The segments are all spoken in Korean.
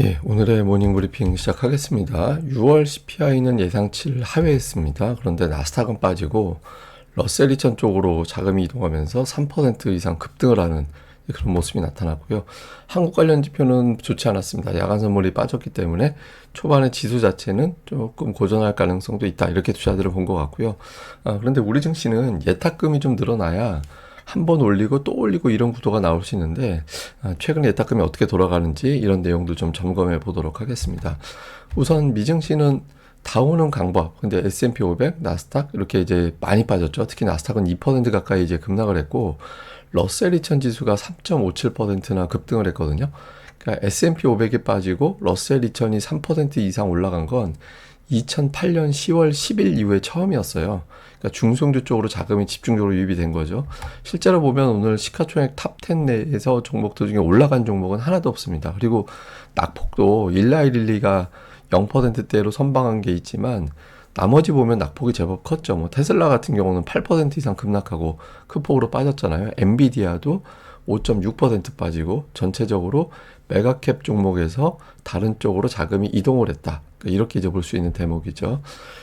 예, 오늘의 모닝 브리핑 시작하겠습니다. 6월 CPI는 예상치를 하회했습니다. 그런데 나스닥은 빠지고 러셀 2000 쪽으로 자금이 이동하면서 3% 이상 급등을 하는 그런 모습이 나타났고요. 한국 관련 지표는 좋지 않았습니다. 야간 선물이 빠졌기 때문에 초반에 지수 자체는 조금 고전할 가능성도 있다. 이렇게 투자들을 본 것 같고요. 아, 그런데 우리 증시는 예탁금이 좀 늘어나야 한 번 올리고 또 올리고 이런 구도가 나올 수 있는데 아, 최근 예탁금이 어떻게 돌아가는지 이런 내용도 좀 점검해 보도록 하겠습니다. 우선 미증시는 다우는 강법. 근데 S&P 500, 나스닥 이렇게 이제 많이 빠졌죠. 특히 나스닥은 2% 가까이 이제 급락을 했고 러셀 2000 지수가 3.57%나 급등을 했거든요. 그러니까 S&P 500이 빠지고 러셀 2000이 3% 이상 올라간 건 2008년 10월 10일 이후에 처음이었어요. 그러니까 중성주 쪽으로 자금이 집중적으로 유입이 된 거죠. 실제로 보면 오늘 시가총액 탑10 내에서 종목들 중에 올라간 종목은 하나도 없습니다. 그리고 낙폭도 1라일릴리가 0%대로 선방한 게 있지만 나머지 보면 낙폭이 제법 컸죠. 뭐 테슬라 같은 경우는 8% 이상 급락하고 큰 폭으로 빠졌잖아요. 엔비디아도 5.6% 빠지고 전체적으로 메가캡 종목에서 다른 쪽으로 자금이 이동을 했다. 그러니까 이렇게 이제 볼 수 있는 대목이죠.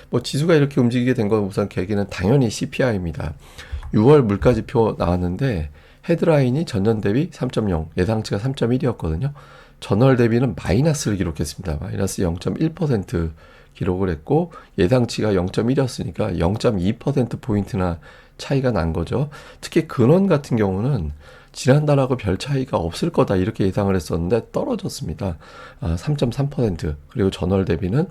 뭐 지수가 이렇게 움직이게 된 건 우선 계기는 당연히 CPI입니다. 6월 물가 지표 나왔는데 헤드라인이 전년 대비 3.0, 예상치가 3.1이었거든요. 전월 대비는 마이너스를 기록했습니다. 마이너스 0.1% 기록을 했고 예상치가 0.1이었으니까 0.2%포인트나 차이가 난 거죠. 특히 근원 같은 경우는 지난달하고 별 차이가 없을 거다 이렇게 예상을 했었는데 떨어졌습니다. 아, 3.3% 그리고 전월 대비는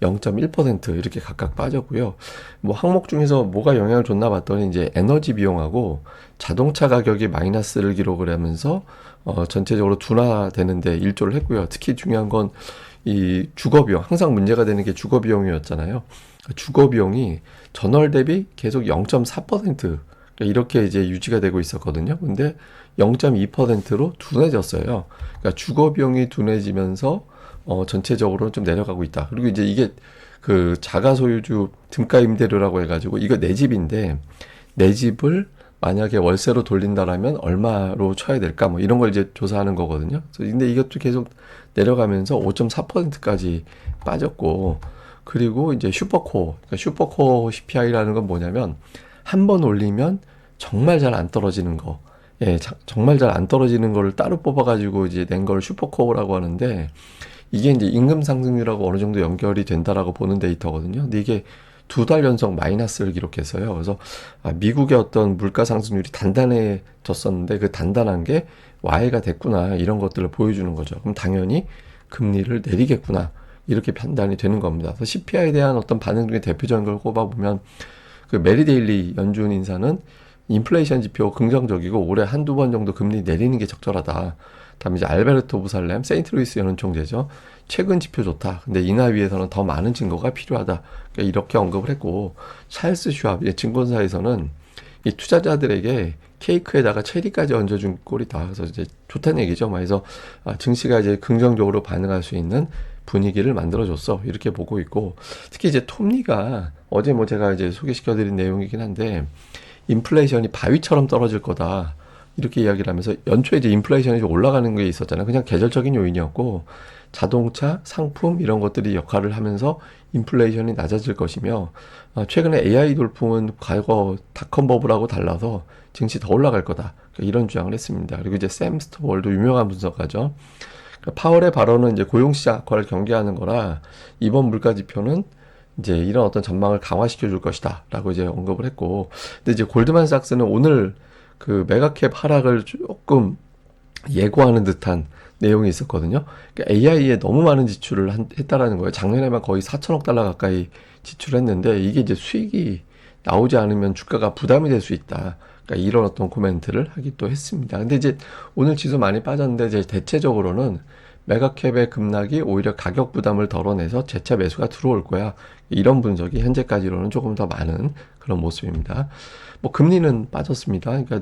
0.1% 이렇게 각각 빠졌고요. 뭐 항목 중에서 뭐가 영향을 줬나 봤더니 이제 에너지 비용하고 자동차 가격이 마이너스를 기록을 하면서 어 전체적으로 둔화되는데 일조를 했고요. 특히 중요한 건 이 주거 비용 항상 문제가 되는 게 주거 비용이었잖아요. 주거 비용이 전월 대비 계속 0.4% 이렇게 이제 유지가 되고 있었거든요. 근데 0.2%로 둔해졌어요. 그러니까 주거 비용이 둔해지면서 어, 전체적으로 좀 내려가고 있다. 그리고 이제 이게 그 자가 소유주 등가 임대료라고 해가지고 이거 내 집인데 내 집을 만약에 월세로 돌린다라면 얼마로 쳐야 될까 뭐 이런 걸 이제 조사하는 거거든요. 근데 이것도 계속 내려가면서 5.4%까지 빠졌고 그리고 이제 슈퍼코어 그러니까 슈퍼코어 CPI라는 건 뭐냐면 한 번 올리면 정말 잘 안 떨어지는 거. 예, 자, 정말 잘 안 떨어지는 거를 따로 뽑아가지고 이제 낸 걸 슈퍼코어라고 하는데 이게 이제 임금 상승률하고 어느 정도 연결이 된다라고 보는 데이터거든요. 근데 이게 두 달 연속 마이너스를 기록했어요. 그래서 아, 미국의 어떤 물가 상승률이 단단해졌었는데 그 단단한 게 와해가 됐구나 이런 것들을 보여주는 거죠. 그럼 당연히 금리를 내리겠구나 이렇게 판단이 되는 겁니다. 그래서 CPI에 대한 어떤 반응 중에 대표적인 걸 꼽아보면 그 메리데일리 연준 인사는 인플레이션 지표 긍정적이고 올해 한두 번 정도 금리 내리는 게 적절하다. 다음에 이제 알베르토 부살렘 세인트루이스 연은 총재죠. 최근 지표 좋다. 근데 인하 위해서는 더 많은 증거가 필요하다. 그러니까 이렇게 언급을 했고 찰스 슈압 증권사에서는 이 투자자들에게 케이크에다가 체리까지 얹어준 꼴이다. 그래서 이제 좋다는 얘기죠. 그래서 아, 증시가 이제 긍정적으로 반응할 수 있는 분위기를 만들어줬어. 이렇게 보고 있고 특히 이제 톱니가 어제 뭐 제가 이제 소개시켜드린 내용이긴 한데 인플레이션이 바위처럼 떨어질 거다. 이렇게 이야기를 하면서 연초에 이제 인플레이션이 좀 올라가는 게 있었잖아요. 그냥 계절적인 요인이었고 자동차, 상품 이런 것들이 역할을 하면서 인플레이션이 낮아질 것이며 어, 최근에 AI 돌풍은 과거 닷컴 버블하고 달라서 증시 더 올라갈 거다. 이런 주장을 했습니다. 그리고 이제 샘 스토월도 유명한 분석가죠. 그러니까 파월의 발언은 이제 고용시장 악화를 경계하는 거라 이번 물가 지표는 이제 이런 어떤 전망을 강화시켜 줄 것이다. 라고 이제 언급을 했고. 근데 이제 골드만삭스는 오늘 그 메가캡 하락을 조금 예고하는 듯한 내용이 있었거든요. 그러니까 AI에 너무 많은 지출을 한, 했다라는 거예요. 작년에만 거의 4천억 달러 가까이 지출했는데 이게 이제 수익이 나오지 않으면 주가가 부담이 될 수 있다. 그러니까 이런 어떤 코멘트를 하기도 했습니다. 근데 이제 오늘 지수 많이 빠졌는데 이제 대체적으로는 메가캡의 급락이 오히려 가격 부담을 덜어내서 재차 매수가 들어올 거야. 이런 분석이 현재까지로는 조금 더 많은 그런 모습입니다. 뭐 금리는 빠졌습니다. 그러니까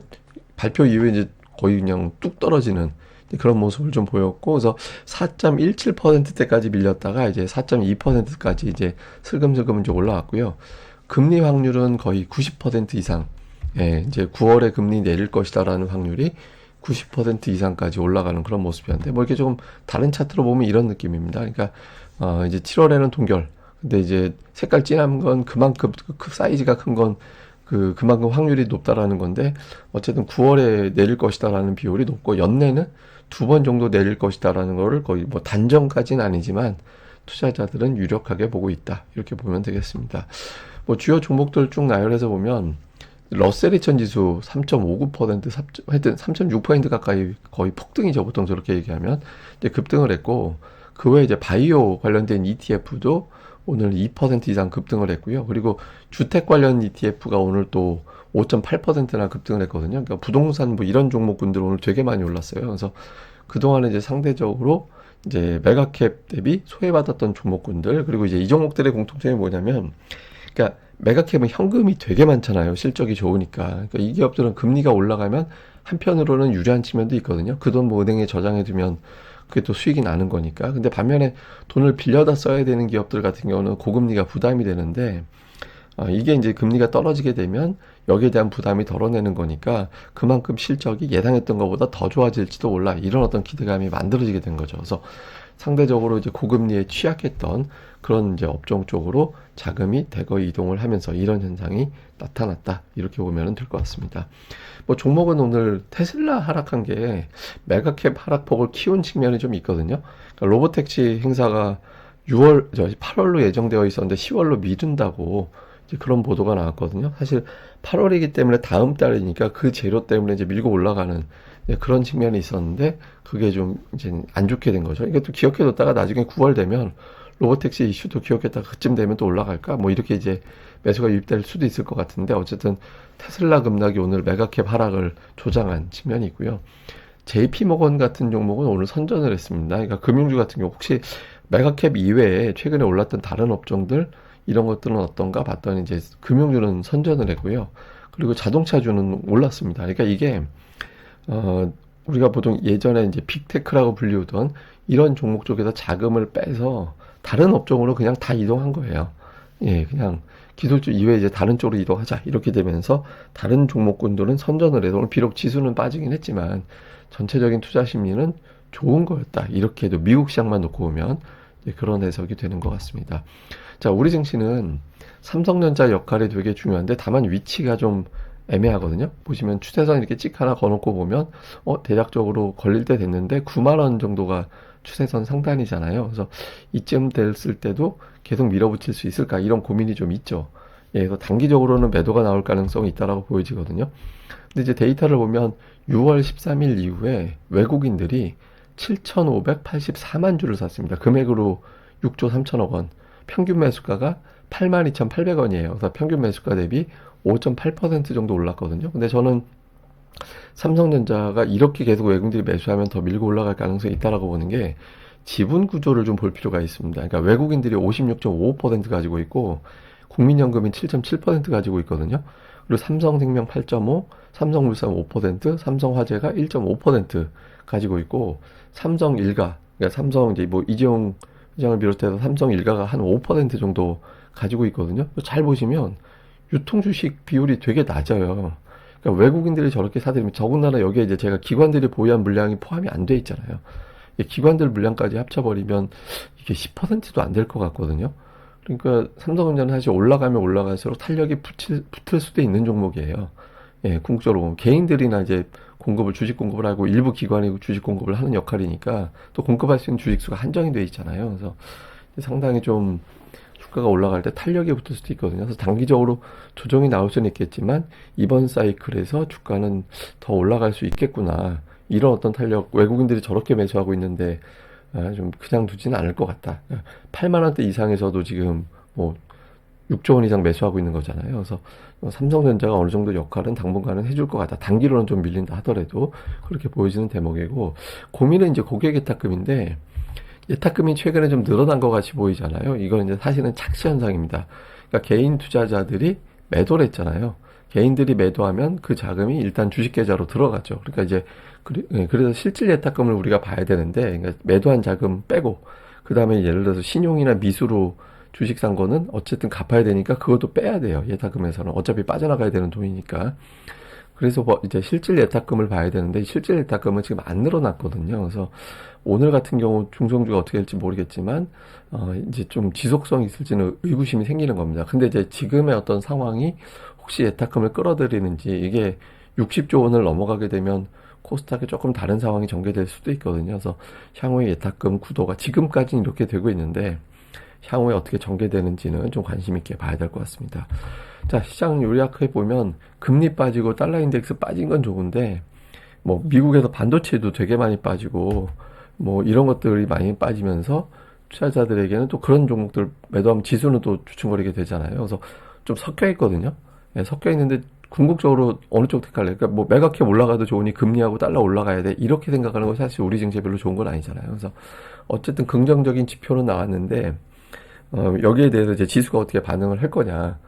발표 이후에 이제 거의 그냥 뚝 떨어지는 그런 모습을 좀 보였고 그래서 4.17%대까지 밀렸다가 이제 4.2%까지 이제 슬금슬금 이제 올라왔고요. 금리 확률은 거의 90% 이상 예, 이제 9월에 금리 내릴 것이다라는 확률이 90% 이상까지 올라가는 그런 모습이었는데 뭐 이렇게 조금 다른 차트로 보면 이런 느낌입니다. 그러니까 어 이제 7월에는 동결. 근데 이제 색깔 진한 건 그만큼 그 사이즈가 큰 건 그 그만큼 확률이 높다라는 건데 어쨌든 9월에 내릴 것이다라는 비율이 높고 연내는 두 번 정도 내릴 것이다라는 거를 거의 뭐 단정까지는 아니지만 투자자들은 유력하게 보고 있다. 이렇게 보면 되겠습니다. 뭐 주요 종목들 쭉 나열해서 보면 러셀 2000 지수 3.59% 3, 하여튼 3.6% 가까이 거의 폭등이죠. 보통 저렇게 얘기하면 이제 급등을 했고 그 외에 이제 바이오 관련된 ETF도 오늘 2% 이상 급등을 했고요. 그리고 주택 관련 ETF가 오늘 또 5.8%나 급등을 했거든요. 그러니까 부동산 뭐 이런 종목군들 오늘 되게 많이 올랐어요. 그래서 그동안은 이제 상대적으로 이제 메가캡 대비 소외받았던 종목군들 그리고 이제 이 종목들의 공통점이 뭐냐면 그러니까 메가캡은 현금이 되게 많잖아요. 실적이 좋으니까. 그러니까 이 기업들은 금리가 올라가면 한편으로는 유리한 측면도 있거든요. 그 돈 뭐 은행에 저장해 두면 그게 또 수익이 나는 거니까. 근데 반면에 돈을 빌려다 써야 되는 기업들 같은 경우는 고금리가 부담이 되는데 어, 이게 이제 금리가 떨어지게 되면 여기에 대한 부담이 덜어내는 거니까 그만큼 실적이 예상했던 것보다 더 좋아질지도 몰라 이런 어떤 기대감이 만들어지게 된 거죠. 그래서 상대적으로 이제 고금리에 취약했던 그런 이제 업종 쪽으로 자금이 대거 이동을 하면서 이런 현상이 나타났다 이렇게 보면 될 것 같습니다. 뭐 종목은 오늘 테슬라 하락한 게 메가캡 하락폭을 키운 측면이 좀 있거든요. 그러니까 로보택시 행사가 6월, 저 8월로 예정되어 있었는데 10월로 미룬다고 그런 보도가 나왔거든요. 사실 8월이기 때문에 다음 달이니까 그 재료 때문에 이제 밀고 올라가는 그런 측면이 있었는데 그게 좀 이제 안 좋게 된 거죠. 또 기억해뒀다가 나중에 9월 되면 로보택시 이슈도 기억했다가 그쯤 되면 또 올라갈까? 뭐 이렇게 이제 매수가 유입될 수도 있을 것 같은데 어쨌든 테슬라 급락이 오늘 메가캡 하락을 조장한 측면이 있고요. JP모건 같은 종목은 오늘 선전을 했습니다. 그러니까 금융주 같은 경우 혹시 메가캡 이외에 최근에 올랐던 다른 업종들 이런 것들은 어떤가 봤더니 이제 금융주는 선전을 했고요. 그리고 자동차주는 올랐습니다. 그러니까 이게 어 우리가 보통 예전에 이제 빅테크라고 불리우던 이런 종목 쪽에서 자금을 빼서 다른 업종으로 그냥 다 이동한 거예요. 예, 그냥 기술주 이외에 이제 다른 쪽으로 이동하자 이렇게 되면서 다른 종목군들은 선전을 해서 오늘 비록 지수는 빠지긴 했지만 전체적인 투자 심리는 좋은 거였다 이렇게 도 미국 시장만 놓고 보면 그런 해석이 되는 것 같습니다. 자, 우리 증시는 삼성전자 역할이 되게 중요한데 다만 위치가 좀 애매하거든요. 보시면 추세선 이렇게 찍 하나 거놓고 보면 어 대략적으로 걸릴 때 됐는데 9만 원 정도가 추세선 상단이잖아요. 그래서 이쯤 됐을 때도 계속 밀어붙일 수 있을까 이런 고민이 좀 있죠. 예, 그래서 단기적으로는 매도가 나올 가능성이 있다라고 보여지거든요. 근데 이제 데이터를 보면 6월 13일 이후에 외국인들이 7,584만 주를 샀습니다. 금액으로 6조 3천억 원. 평균 매수가가 82,800원이에요. 그래서 평균 매수가 대비 5.8% 정도 올랐거든요. 근데 저는 삼성전자가 이렇게 계속 외국인들이 매수하면 더 밀고 올라갈 가능성이 있다라고 보는 게 지분 구조를 좀 볼 필요가 있습니다. 그러니까 외국인들이 56.55% 가지고 있고 국민연금이 7.7% 가지고 있거든요. 그리고 삼성생명 8.5, 삼성물산 5%, 삼성화재가 1.5% 가지고 있고 삼성 일가, 그러니까 삼성 이제 뭐 이재용 회장을 비롯해서 삼성 일가가 한 5% 정도 가지고 있거든요. 잘 보시면 유통 주식 비율이 되게 낮아요. 그러니까 외국인들이 저렇게 사들이면 더군다나 여기에 이제 제가 기관들이 보유한 물량이 포함이 안 돼 있잖아요. 기관들 물량까지 합쳐버리면 이게 10%도 안 될 것 같거든요. 그러니까 삼성전자는 사실 올라가면 올라갈수록 탄력이 붙일, 붙을 수도 있는 종목이에요. 예, 궁극적으로 보면 개인들이나 이제 공급을 주식 공급을 하고 일부 기관이 주식 공급을 하는 역할이니까 또 공급할 수 있는 주식 수가 한정이 돼 있잖아요. 그래서 상당히 좀 주가가 올라갈 때 탄력이 붙을 수도 있거든요. 그래서 단기적으로 조정이 나올 수는 있겠지만 이번 사이클에서 주가는 더 올라갈 수 있겠구나. 이런 어떤 탄력 외국인들이 저렇게 매수하고 있는데 아, 좀 그냥 두지는 않을 것 같다. 8만 원대 이상에서도 지금 뭐 6조 원 이상 매수하고 있는 거잖아요. 그래서 삼성전자가 어느 정도 역할은 당분간은 해줄 것 같다. 단기로는 좀 밀린다 하더라도 그렇게 보여지는 대목이고 고민은 이제 고객 예탁금인데 예탁금이 최근에 좀 늘어난 것 같이 보이잖아요. 이건 이제 사실은 착시 현상입니다. 그러니까 개인 투자자들이 매도를 했잖아요. 개인들이 매도하면 그 자금이 일단 주식 계좌로 들어가죠. 그러니까 이제 예, 그래서 실질 예탁금을 우리가 봐야 되는데 그러니까 매도한 자금 빼고 그 다음에 예를 들어서 신용이나 미수로 주식 산 거는 어쨌든 갚아야 되니까 그것도 빼야 돼요. 예탁금에서는 어차피 빠져나가야 되는 돈이니까 그래서 뭐 이제 실질 예탁금을 봐야 되는데 실질 예탁금은 지금 안 늘어났거든요. 그래서 오늘 같은 경우 중성주가 어떻게 될지 모르겠지만 어 이제 좀 지속성이 있을지는 의구심이 생기는 겁니다. 근데 이제 지금의 어떤 상황이 혹시 예탁금을 끌어들이는지 이게 60조 원을 넘어가게 되면 코스닥에 조금 다른 상황이 전개될 수도 있거든요. 그래서 향후의 예탁금 구도가 지금까지는 이렇게 되고 있는데 향후에 어떻게 전개되는지는 좀 관심 있게 봐야 될 것 같습니다. 자, 시장 요약해 보면 금리 빠지고 달러 인덱스 빠진 건 좋은데 뭐 미국에서 반도체도 되게 많이 빠지고 뭐 이런 것들이 많이 빠지면서 투자자들에게는 또 그런 종목들 매도하면 지수는 또 주춤거리게 되잖아요. 그래서 좀 섞여 있거든요. 예, 섞여 있는데 궁극적으로 어느 쪽 택할래? 그러니까 뭐 매각해 올라가도 좋으니 금리하고 달러 올라가야 돼. 이렇게 생각하는 건 사실 우리 증시에 별로 좋은 건 아니잖아요. 그래서 어쨌든 긍정적인 지표는 나왔는데 어, 여기에 대해서 이제 지수가 어떻게 반응을 할 거냐.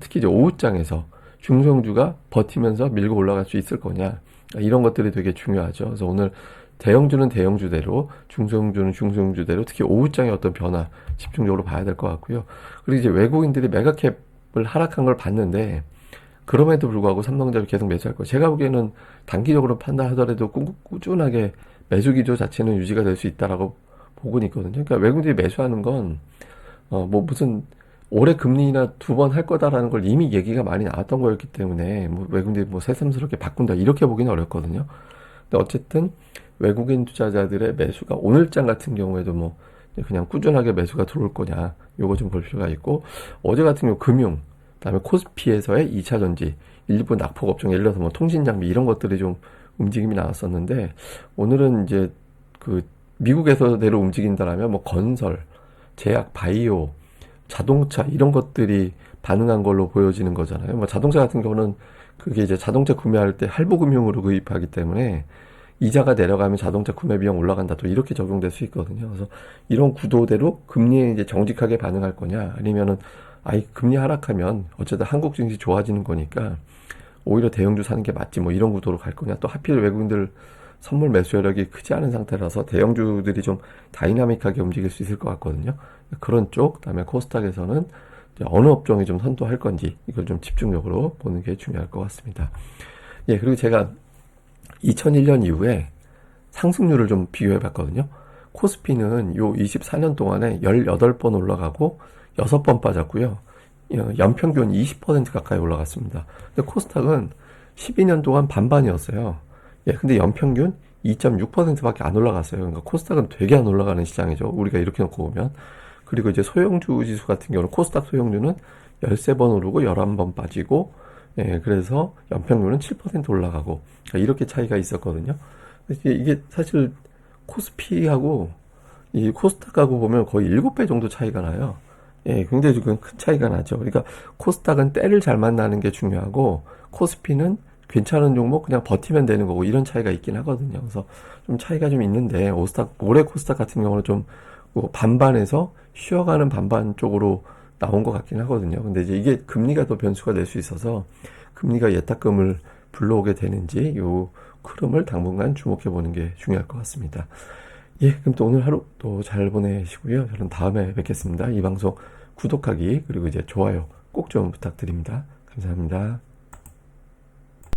특히 이제 오후장에서 중성주가 버티면서 밀고 올라갈 수 있을 거냐. 이런 것들이 되게 중요하죠. 그래서 오늘 대형주는 대형주대로, 중성주는 중성주대로, 특히 오후장의 어떤 변화 집중적으로 봐야 될 것 같고요. 그리고 이제 외국인들이 메가캡을 하락한 걸 봤는데, 그럼에도 불구하고 삼성전자 계속 매수할 거예요. 제가 보기에는 단기적으로 판단하더라도 꾸- 꾸준하게 매수 기조 자체는 유지가 될 수 있다라고 보고는 있거든요. 그러니까 외국인들이 매수하는 건, 어, 뭐 무슨 올해 금리나 두 번 할 거다라는 걸 이미 얘기가 많이 나왔던 거였기 때문에 뭐 외국인들이 뭐 새삼스럽게 바꾼다 이렇게 보기는 어렵거든요. 근데 어쨌든 외국인 투자자들의 매수가 오늘장 같은 경우에도 뭐 그냥 꾸준하게 매수가 들어올 거냐 요거 좀 볼 필요가 있고 어제 같은 경우 금융 그다음에 코스피에서의 2차 전지 일부 낙폭 업종 예를 들어서 뭐 통신 장비 이런 것들이 좀 움직임이 나왔었는데 오늘은 이제 그 미국에서대로 움직인다라면 뭐 건설, 제약, 바이오, 자동차 이런 것들이 반응한 걸로 보여지는 거잖아요. 뭐 자동차 같은 경우는 그게 이제 자동차 구매할 때 할부금융으로 구입하기 때문에 이자가 내려가면 자동차 구매 비용 올라간다 또 이렇게 적용될 수 있거든요. 그래서 이런 구도대로 금리에 이제 정직하게 반응할 거냐 아니면은 아이 금리 하락하면 어쨌든 한국 증시 좋아지는 거니까 오히려 대형주 사는 게 맞지 뭐 이런 구도로 갈 거냐 또 하필 외국인들 선물 매수 여력이 크지 않은 상태라서 대형주들이 좀 다이나믹하게 움직일 수 있을 것 같거든요. 그런 쪽, 그다음에 코스닥에서는 어느 업종이 좀 선도할 건지 이걸 좀 집중적으로 보는 게 중요할 것 같습니다. 예, 그리고 제가 2001년 이후에 상승률을 좀 비교해 봤거든요. 코스피는 요 24년 동안에 18번 올라가고 6번 빠졌고요. 어, 연평균 20% 가까이 올라갔습니다. 근데 코스닥은 12년 동안 반반이었어요. 예, 근데 연평균 2.6%밖에 안 올라갔어요. 그러니까 코스닥은 되게 안 올라가는 시장이죠. 우리가 이렇게 놓고 보면. 그리고 이제 소형주 지수 같은 경우는 코스닥 소형주는 13번 오르고 11번 빠지고, 예, 그래서 연평균은 7% 올라가고, 그러니까 이렇게 차이가 있었거든요. 이게 사실 코스피하고 이 코스닥하고 보면 거의 7배 정도 차이가 나요. 예, 굉장히 지금 큰 차이가 나죠. 그러니까 코스닥은 때를 잘 만나는 게 중요하고 코스피는 괜찮은 종목 그냥 버티면 되는 거고 이런 차이가 있긴 하거든요. 그래서 좀 차이가 좀 있는데 오스닥 올해 코스닥 같은 경우는 좀뭐 반반에서 쉬어가는 반반 쪽으로 나온 것 같긴 하거든요. 근데 이제 이게 금리가 더 변수가 될 수 있어서 금리가 예탁금을 불러오게 되는지 요 흐름을 당분간 주목해 보는 게 중요할 것 같습니다. 예, 그럼 또 오늘 하루 또 잘 보내시고요. 저는 다음에 뵙겠습니다. 이 방송 구독하기 그리고 이제 좋아요 꼭 좀 부탁드립니다. 감사합니다.